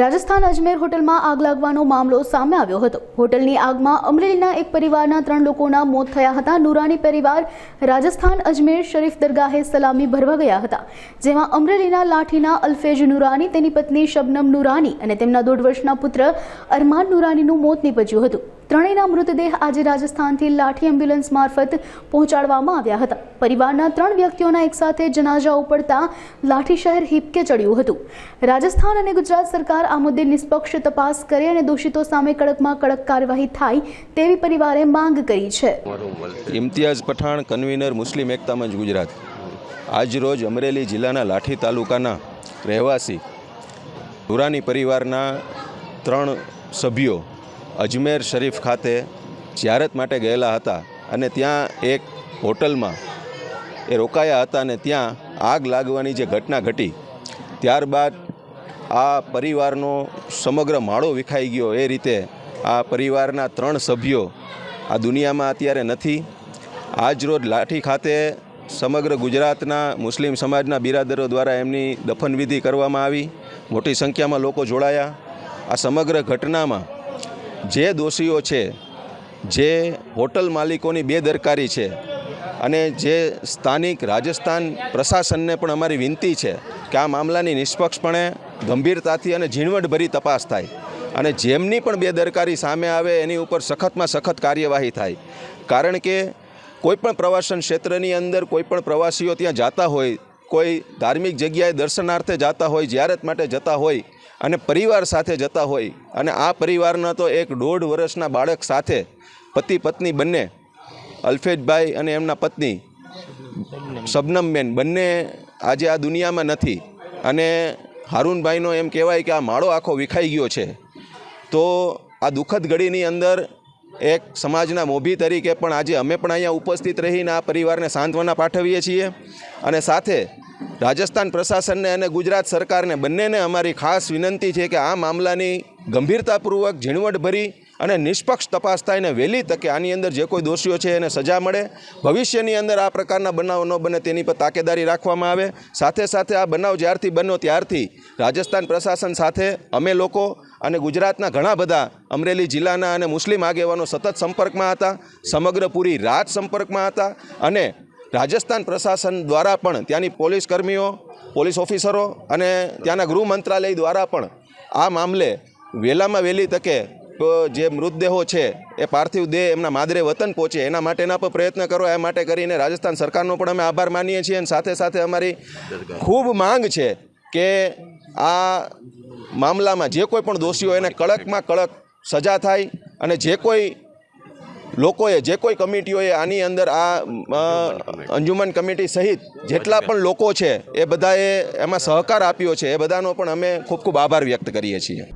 રાજસ્થાન અજમેર હોટલમાં આગ લાગવાનો મામલો સામે આવ્યો હતો. હોટલની આગમાં અમરેલીના એક પરિવારના ત્રણ લોકોના મોત થયા હતા. નુરાની પરિવાર રાજસ્થાન અજમેર શરીફ દરગાહે સલામી ભરવા ગયા હતા. જેમાં અમરેલીના લાઠીના અલ્ફેજ નુરાની, તેની પત્ની શબનમ નુરાની અને તેમના દોઢ વર્ષના પુત્ર અરમાન નુરાનીનું મોત નીપજ્યું હતું. ત્રણેયના મૃતદેહ આજે રાજસ્થાનથી લાઠી એમ્બ્યુલન્સ મારફત પહોંચાડવામાં આવ્યા હતા. પરિવારના ત્રણ વ્યક્તિઓના એકસાથે જનાજા ઉપડતા લાઠી શહેર હિપકે ચડ્યું હતું. રાજસ્થાન અને ગુજરાત સરકાર આ મુદ્દે નિષ્પક્ષ તપાસ કરે અને દોષિતો સામે કડકમાં કડક કાર્યવાહી થાય તેવી પરિવારે માંગ કરી છે. Imtiyaz Pathan, convener, Muslim Ekta Manch, Gujarat. આજરોજ અમરેલી જિલ્લાના લાઠી તાલુકાના રહેવાસી નુરાની પરિવારના ત્રણ સભ્યો અજમેર શરીફ ખાતે જ્યારત માટે ગયેલા હતા અને ત્યાં એક હોટલમાં એ રોકાયા હતા અને ત્યાં આગ લાગવાની જે ઘટના ઘટી, ત્યારબાદ આ પરિવારનો સમગ્ર માળો વિખાઈ ગયો. એ રીતે આ પરિવારના ત્રણ સભ્યો આ દુનિયામાં અત્યારે નથી. આજરોજ લાઠી ખાતે સમગ્ર ગુજરાતના મુસ્લિમ સમાજના બિરાદરો દ્વારા એમની દફનવિધિ કરવામાં આવી. મોટી સંખ્યામાં લોકો જોડાયા. આ સમગ્ર ઘટનામાં જે દોષીઓ છે, જે હોટલ માલિકોની બેદરકારી છે અને જે સ્થાનિક રાજસ્થાન પ્રશાસનને પણ અમારી વિનંતી છે કે આ મામલાની નિષ્પક્ષપણે, ગંભીરતાથી અને ઝીણવટભરી તપાસ થાય અને જેમની પણ બેદરકારી સામે આવે એની ઉપર સખતમાં સખત કાર્યવાહી થાય. કારણ કે કોઈપણ પ્રવાસન ક્ષેત્રની અંદર કોઈપણ પ્રવાસીઓ ત્યાં જાતા હોય, કોઈ ધાર્મિક જગ્યાએ દર્શનાર્થે જાતા હોય, જ્યારત માટે જતા હોય અને પરિવાર સાથે જતા હોય અને આ પરિવારના તો એક દોઢ વર્ષના બાળક સાથે પતિ પત્ની બંને, અલ્ફેજભાઈ અને એમના પત્ની શબનમબેન, બંને આજે આ દુનિયામાં નથી. અને હારૂનભાઈનો એમ કહેવાય કે આ માળો આખો વિખાઈ ગયો છે. તો આ દુઃખદ ઘડીની અંદર એક સમાજના મોભી તરીકે પણ આજે અમે પણ અહીંયા ઉપસ્થિત રહીને આ પરિવારને સાંત્વના પાઠવીએ છીએ. અને સાથે રાજસ્થાન પ્રશાસનને અને ગુજરાત સરકારને બંનેને અમારી ખાસ વિનંતી છે કે આ મામલાની ગંભીરતાપૂર્વક ઝીણવટભરી અને નિષ્પક્ષ તપાસ થાય ને વહેલી તકે આની અંદર જે કોઈ દોષીઓ છે એને સજા મળે. ભવિષ્યની અંદર આ પ્રકારના બનાવો ન બને તેની પર તાકેદારી રાખવામાં આવે. સાથે સાથે આ બનાવ જ્યારથી બન્યો ત્યારથી રાજસ્થાન પ્રશાસન સાથે અમે લોકો અને ગુજરાતના ઘણા બધા અમરેલી જિલ્લાના અને મુસ્લિમ આગેવાનો સતત સંપર્કમાં હતા. સમગ્ર પૂરી રાત સંપર્કમાં હતા અને રાજસ્થાન પ્રશાસન દ્વારા પણ ત્યાંની પોલીસ કર્મીઓ, પોલીસ ઓફિસરો અને ત્યાંના ગૃહ મંત્રાલય દ્વારા પણ આ મામલે વહેલામાં વહેલી તકે જે મૃતદેહો છે એ પાર્થિવ દેહ એમના માદરે વતન પહોંચે એના માટેના પણ પ્રયત્ન કરો. એ માટે કરીને રાજસ્થાન સરકારનો પણ અમે આભાર માનીએ છીએ અને સાથે સાથે અમારી ખૂબ માંગ છે કે આ મામલામાં જે કોઈ પણ દોષીઓ એને કડકમાં કડક સજા થાય અને જે કોઈ લોકોએ જે કોઈ કમિટીઓએ આની અંદર આ અંજુમન કમિટી સહિત જેટલા પણ લોકો છે એ બધાએ એમાં સહકાર આપ્યો છે, એ બધાનો પણ અમે ખૂબ ખૂબ આભાર વ્યક્ત કરીએ છીએ.